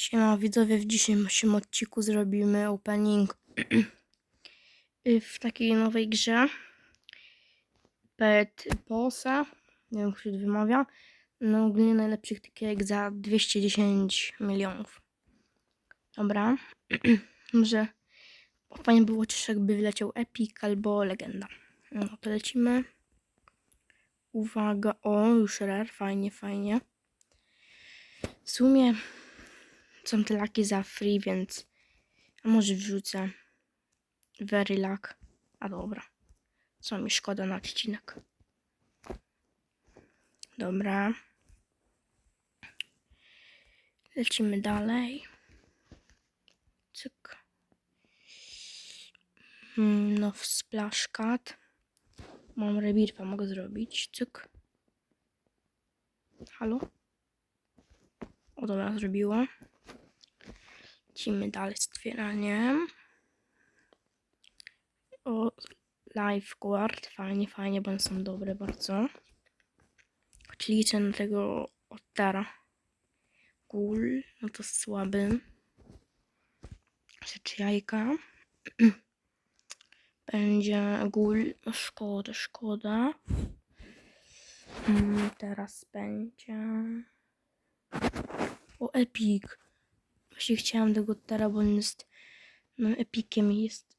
Siema widzowie, w dzisiejszym odcinku zrobimy opening w takiej nowej grze Pet Bossa, nie wiem jak się wymawia, no ogólnie najlepszych tykiek za 210 milionów. Dobra, może fajnie było też jakby wleciał Epic albo Legenda. No to lecimy. Uwaga, o już rare, fajnie, fajnie. W sumie są te laki za free, więc a może wrzucę very luck. A dobra. Co mi szkoda na odcinek. Dobra. Lecimy dalej. Cyk. Mm, No, w splash cut. Mam rebirfa, mogę zrobić. Cyk. Halo? O, dobra, zrobiło. Lecimy dalej z otwieraniem. O, lifeguard. Fajnie, fajnie, bo one są dobre bardzo. Choć liczę na tego Ottera. Gul, no to słaby. Rzecz jajka. Będzie gul. No szkoda, szkoda. Mm, teraz będzie... O, Epic. Właśnie chciałam tego Ottera, bo on jest no, epikiem i jest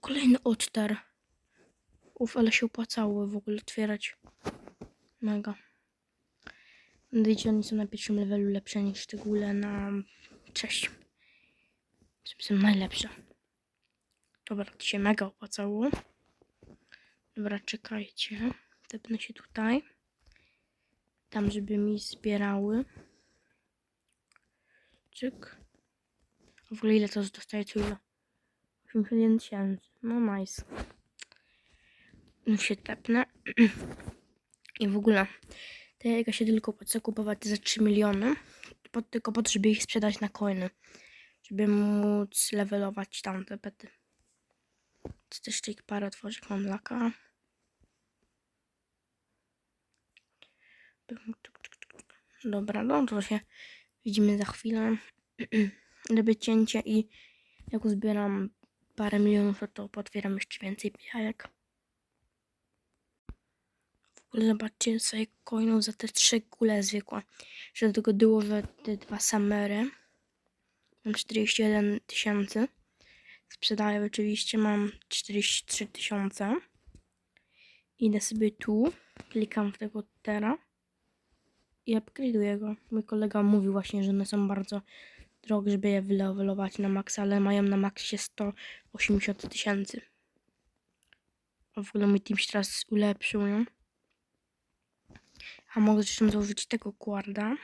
kolejny Otter. Uf, ale się opłacało w ogóle otwierać. Mega. Wiecie, oni są na pierwszym levelu lepsze niż te gule na trzecim. Są najlepsze. Dobra, to się mega opłacało. Dobra, czekajcie. Tepnę się tutaj. Tam, żeby mi zbierały. Czyk. W ogóle ile to dostaje ile? 81 tysięcy. No nice. Już się tepnę. I w ogóle te jajka się tylko opłaca kupować za 3 miliony. Po, tylko po to, żeby ich sprzedać na coiny. Żeby móc levelować tamte pety. To też tych parę otworzyć mam laka. Dobra, no to się widzimy za chwilę. Gdyby cięcie i jak uzbieram parę milionów, to, to potwieram jeszcze więcej jajek. W ogóle zobaczcie sobie coinów za te trzy kule zwykłe. Do tego dołożę te dwa samery. Mam 41 tysięcy. Sprzedaję oczywiście, mam 43 tysiące. Idę sobie tu, klikam w tego tera i upgrade'uję go. Mój kolega mówił właśnie, że one są bardzo drogie, żeby je wylevelować na maksa, ale mają na maksie 180 tysięcy. A w ogóle mój team się teraz ulepszył, nie? A mogę zresztą założyć tego guarda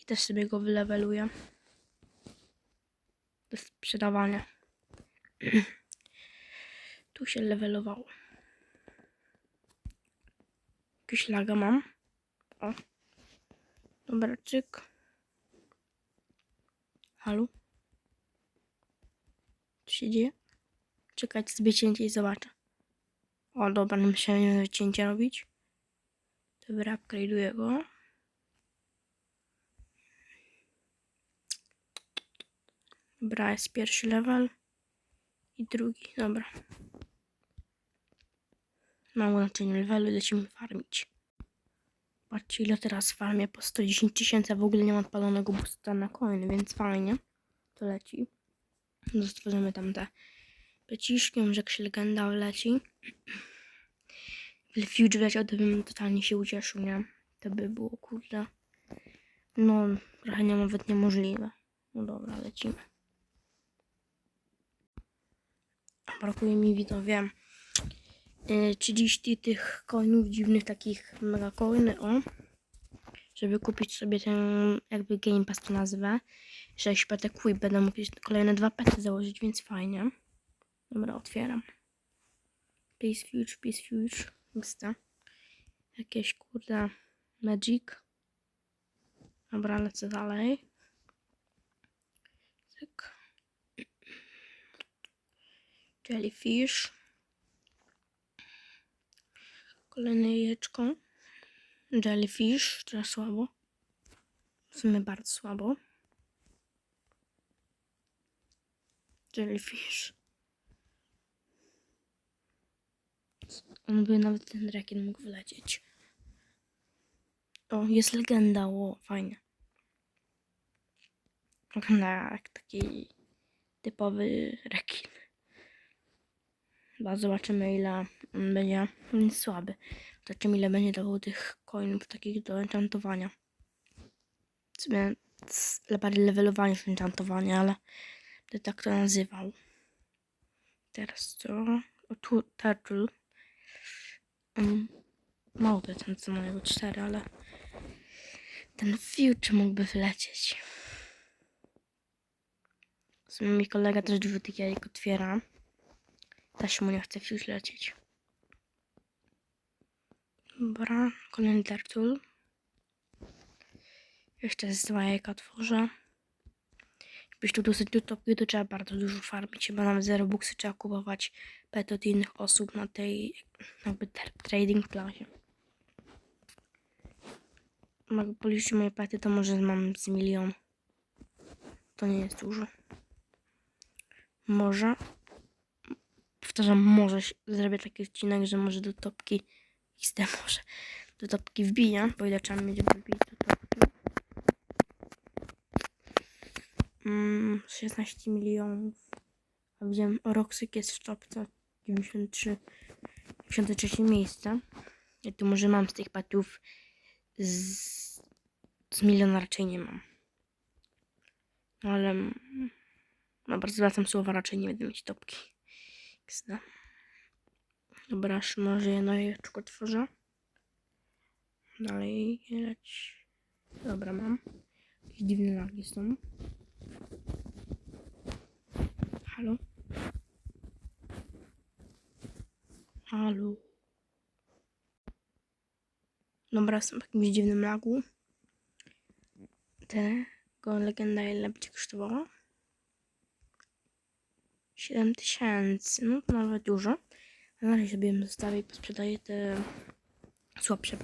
i też sobie go wyleweluję do sprzedawania. tu się levelowało. Jakieś laga mam. O. Dobra, czyk. Halo? Co się dzieje? Czekajcie sobie cięcie i zobaczę. O, dobra, nie musiałem cięcie robić. Dobra, upgrade'uję go. Dobra, jest pierwszy level. I drugi, dobra. Mam ulepszenie levelu, lecimy farmić. Patrzcie ile teraz farmię po 110 tysięcy, w ogóle nie mam odpalonego boosta na coiny, więc fajnie. To leci. No, Stworzymy tam te peciszki, może jakaś legenda leci. W Fuge wleciał, to bym totalnie się ucieszył, nie? To by było, kurde. No, trochę nie, nawet niemożliwe. No dobra, lecimy. Brakuje mi widzowie 30 tych coinów dziwnych, takich mega coiny, o. Żeby kupić sobie ten jakby Game Pass to nazwę. 6 petek quick, będę mógł kolejne dwa pety założyć, więc fajnie. Dobra, otwieram. Peace Fuge, Peace Fuge. Usta. Jakieś kurde Magic. Dobra, lecę dalej. Cyk. Jellyfish. Kolejne jajeczko. Jellyfish, teraz słabo. W sumie bardzo słabo. Jellyfish. On by nawet ten rakiet mógł wlecieć. O, jest legenda, o, fajnie. Wygląda jak taki typowy rekin. Chyba zobaczymy ile będzie słaby. Zobaczymy ile będzie dawał tych coinów takich do enchantowania. W sumie bardziej levelowanie niż enchantowanie, ale będę tak to nazywał. Teraz co? O, tu turtle. Um, mało procent co mojego 4, ale ten future mógłby wlecieć. W sumie kolega też jajek otwiera. Też mu nie chce fuse lecieć. Dobra, kolejny turtle. Jeszcze z dwa jajka tworzę. Jakbyś tu dosyć utopił, to trzeba bardzo dużo farmić. Chyba nawet zero buksy trzeba kupować pet od innych osób na tej jakby trading plazie. Mogę policzyć moje pety, to może mam z milion. To nie jest dużo. Może. Powtarzam, może zrobię taki odcinek, że może do topki XD może do topki wbiję, bo ile trzeba mieć, wbić do topki. Mm, 16 milionów. A widziałem, Roxyk jest w topce 93, 93 miejsce. Ja tu może mam z tych patów z, z miliona raczej nie mam. Ale mm, no bardzo zwracam słowa, raczej nie będę mieć topki. XD. Dobra, aż może jedno jajeczko tworzę. Dalej leć. Dobra, mam. Jakieś dziwne lagi są. Halo? Halo? Dobra, jestem w jakimś dziwnym lagu. Tego legenda ile będzie kosztowała? 7 tysięcy, no to nawet dużo. Na razie sobie zostawię i posprzedaję te słabsze.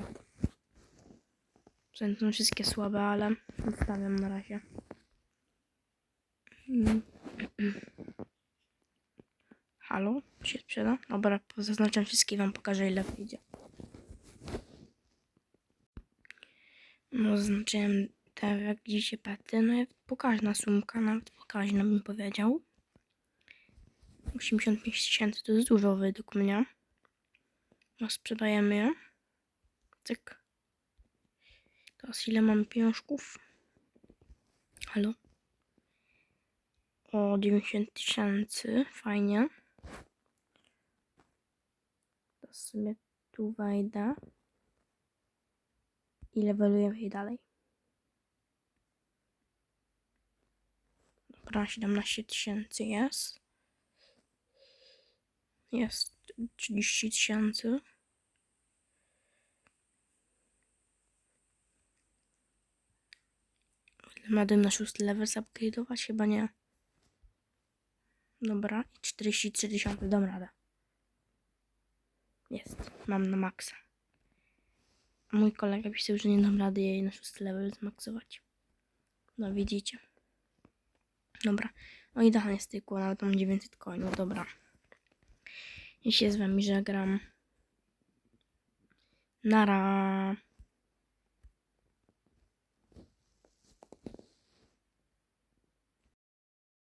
To są wszystkie słabe, ale zostawiam na razie. Halo? Czy się sprzeda? Dobra, zaznaczam wszystkie wam pokażę ile wyjdzie. No, zaznaczyłem te, jak widzicie, pety. No, jest pokaźna sumka, nawet pokaźna bym powiedział. 85 tysięcy to jest dużo według mnie. No, sprzedajemy je. Cyk. Teraz ile mamy pieniążków? Halo? O, 90 tysięcy. Fajnie. To sobie tu wejdę. I levelujemy je dalej. Dobra, 17 tysięcy jest. Jest 30 tysięcy. Madem na szósty level zupgrade'ować? Chyba nie. Dobra, i 43 tysiące, dam radę. Jest, mam na maksa. Mój kolega pisał, że nie dam rady jej na szósty level zmaksować. No widzicie. Dobra, no idealnie stykło, nawet mam 900 coinów, dobra. I się z wami żegnam. Nara.